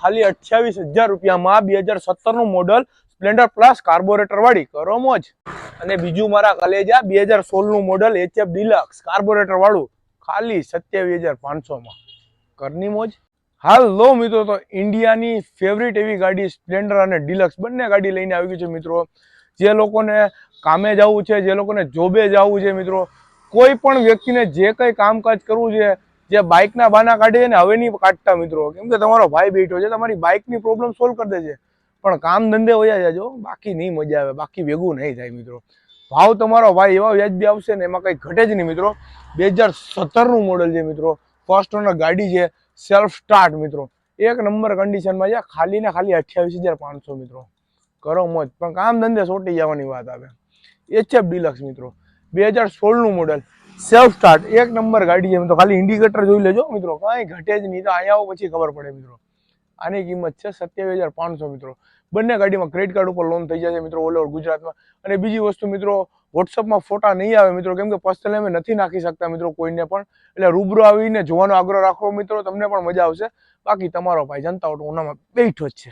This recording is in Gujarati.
ખાલી અઠ્યાવીસ હજાર રૂપિયામાં બે હજાર સત્તરનું મોડલ સ્પ્લેન્ડર પ્લસ કાર્બોરેટર વાળી કરો મોજ. અને બીજું મારા કલેજા બે હજાર સોળનું મોડલ એચએફ ડિલક્સ કાર્બોરેટર વાળું ખાલી સત્યાવીસ હજાર પાંચસોમાં. કરની મોજ? હાલો મિત્રો, તો ઇન્ડિયાની ફેવરિટ એવી ગાડી સ્પ્લેન્ડર અને ડિલક્સ બંને ગાડી લઈને આવી ગઈ છે મિત્રો. જે લોકોને કામે જવું છે, જે લોકોને જોબે જવું છે મિત્રો, કોઈ પણ વ્યક્તિને જે કંઈ કામકાજ કરવું છે જે બાઇકના બાના કાઢે છે ને હવે નહીં કાઢતા મિત્રો. કેમ કે તમારો ભાઈ બેઠો છે, તમારી બાઇકની પ્રોબ્લેમ સોલ્વ કરી દેજે. પણ કામ ધંધે વયા જાજો, બાકી નહીં મજા આવે, બાકી ભેગું નહીં થાય મિત્રો. ભાવ તમારો ભાઈ એવા વ્યાજબી આવશે ને એમાં કંઈ ઘટે જ નહીં મિત્રો. બે હજાર સત્તરનું મોડલ છે મિત્રો. ફર્સ્ટ ઓનર ગાડી છે સેલ્ફ સ્ટાર્ટ મિત્રો. એક નંબર કન્ડિશનમાં છે, ખાલી ને ખાલી અઠ્યાવીસ હજાર પાંચસો મિત્રો. કરો મોજ, પણ કામ ધંધે સોટી જવાની વાત આવે. એચએફ ડિલક્સ મિત્રો. બે હજાર સોળનું મોડલ સેલ્ફ સ્ટાર્ટ એક નંબર ગાડી છે. મિત્રો ખાલી ઇન્ડિકેટર જોઈ લેજો, મિત્રો. કાંઈ ઘટે જ નહીં. તો અહીંયા આવો પછી ખબર પડે, મિત્રો. આની કિંમત છે સત્યાવીસ હજાર પાંચસો, મિત્રો. બંને ગાડીમાં ક્રેડિટ કાર્ડ ઉપર લોન થઈ જશે, મિત્રો, ઓલ ગુજરાતમાં. અને બીજી વસ્તુ, મિત્રો વોટ્સઅપમાં ફોટા નહીં આવે, મિત્રો. કેમ કે પર્સનલ અમે નથી નાખી શકતા, મિત્રો, કોઈને પણ. એટલે રૂબરૂ આવીને જોવાનો આગ્રહ રાખો, મિત્રો. તમને પણ મજા આવશે. બાકી તમારો ભાઈ જનતા ઓટો ઉનામાં બેઠો જ છે.